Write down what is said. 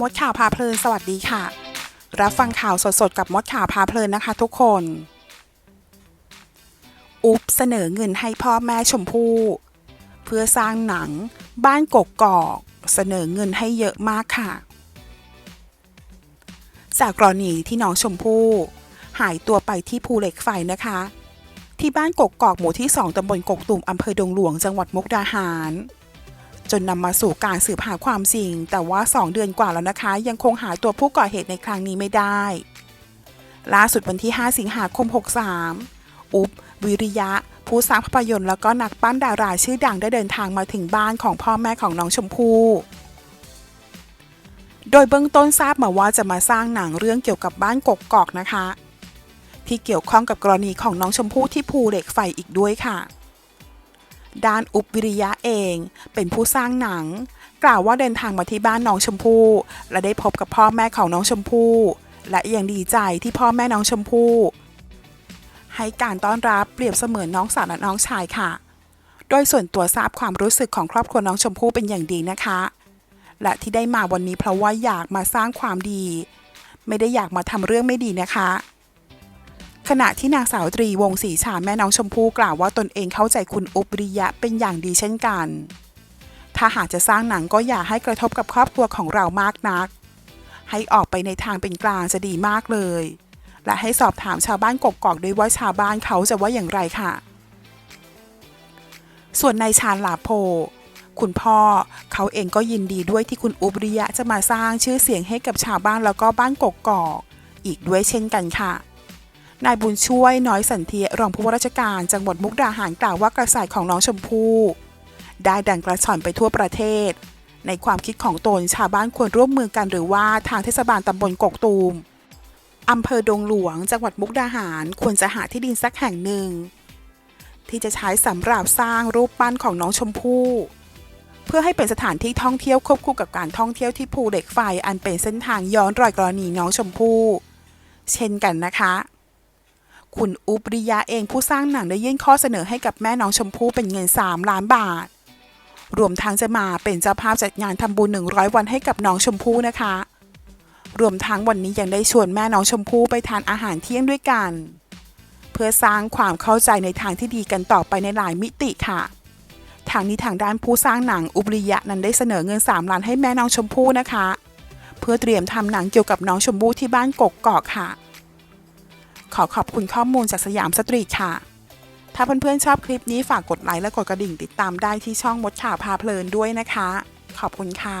มดข่าวพาเพลินสวัสดีค่ะ รับฟังข่าวสดๆ กับมดข่าวพาเพลินนะคะทุกคน อุ๊บเสนอเงินให้พ่อแม่ชมพู่ เพื่อสร้างหนัง บ้านกกกอก เสนอเงินให้เยอะมากค่ะ จากกรณีที่น้องชมพู่หายตัวไปที่ภูเหล็กไฟนะคะ ที่บ้านกกกอกหมู่ที่ 2ตำบลกกตุ่มอำเภอดงหลวงจังหวัดมุกดาหาร จนนำมาสู่การสืบหาความจริง แต่ว่า 2 เดือนกว่าแล้วนะคะ ยังคงหาตัวผู้ก่อเหตุในครั้งนี้ไม่ได้ ล่าสุดวันที่ 5 สิงหาคม 63 อุบวิริยะ ผู้สร้างภาพยนตร์แล้วก็นักปั้นดาราชื่อดังได้เดินทางมาถึงบ้านของพ่อแม่ของน้องชมพู่โดยเบื้องต้นทราบมาว่าจะมาสร้างหนังเรื่องเกี่ยวกับบ้านกกกอกนะคะ ที่เกี่ยวข้องกับกรณีของน้องชมพู่ที่ภูเหล็กไฟอีกด้วยค่ะ ด้านอุบวิริยะเอง เป็นผู้สร้างหนัง กล่าวว่าเดินทางมาที่บ้านน้องชมพู่ และได้พบกับพ่อแม่ของน้องชมพู่ และยังดีใจที่พ่อแม่น้องชมพู่ ให้การต้อนรับเปรียบเสมือนน้องสาวและน้องชายค่ะ โดยส่วนตัวทราบความรู้สึกของครอบครัวน้องชมพู่เป็นอย่างดีนะคะ และที่ได้มาวันนี้เพราะว่าอยากมาสร้างความดี ไม่ได้อยากมาทำเรื่องไม่ดีนะคะ ขณะที่นางสาวตรีวงศรีชาแม่น้องชมพู่กล่าวว่าตนเองเข้าใจคุณอุบริยะเป็นอย่างดีเช่นกัน ถ้าหากจะสร้างหนังก็อย่าให้กระทบกับครอบครัวของเรามากนัก ให้ออกไปในทางเป็นกลางจะดีมากเลย และให้สอบถามชาวบ้านกกอกด้วยว่าชาวบ้านเขาจะว่าอย่างไรค่ะ ส่วนนายชาญลาโพคุณพ่อเขาเองก็ยินดีด้วยที่คุณอุบริยะจะมาสร้างชื่อเสียงให้กับชาวบ้านแล้วก็บ้านกกอก อีกด้วยเช่นกันค่ะ นายบุญช่วยน้อยสันเทียรองผู้ว่าราชการจังหวัดมุกดาหารกล่าวว่ากระแสของน้องชมพู่ได้ดังกระชอนไปทั่วประเทศ ในความคิดของตนชาวบ้านควรร่วมมือกันหรือว่าทางเทศบาลตำบลกกตูมอำเภอดงหลวง จังหวัดมุกดาหารควรจะหาที่ดินสักแห่งหนึ่ง ที่จะใช้สำหรับสร้างรูปปั้นของน้องชมพู่เพื่อให้เป็นสถานที่ท่องเที่ยวควบคู่กับการท่องเที่ยวที่ภูเหล็กไฟอันเป็นเส้นทางย้อนรอยกรณีน้องชมพู่เช่นกันนะคะ คุณอุบริยะเองผู้สร้างหนังได้ยื่นข้อเสนอให้กับแม่น้องชมพู่เป็นเงิน 3 ล้านบาท รวมทั้งจะมาเป็นเจ้าภาพจัดงานทำบุญ 100 วันให้กับน้องชมพู่นะคะ รวมทั้งวันนี้ยังได้ชวนแม่น้องชมพู่ไปทานอาหารเที่ยงด้วยกัน เพื่อสร้างความเข้าใจในทางที่ดีกันต่อไปในหลายมิติค่ะทางนี้ทางด้านผู้สร้างหนังอุบริยะนั้นได้เสนอเงิน 3 ล้านให้แม่น้องชมพู่นะคะ เพื่อเตรียมทำหนังเกี่ยวกับน้องชมพู่ที่บ้านกกกอกค่ะ ขอขอบคุณข้อมูลจากสยามสตรีทค่ะ ถ้าเพื่อนๆชอบคลิปนี้ฝากกดไลค์และกดกระดิ่งติดตามได้ที่ช่องมดข่าวพาเพลินด้วยนะคะ ขอบคุณค่ะ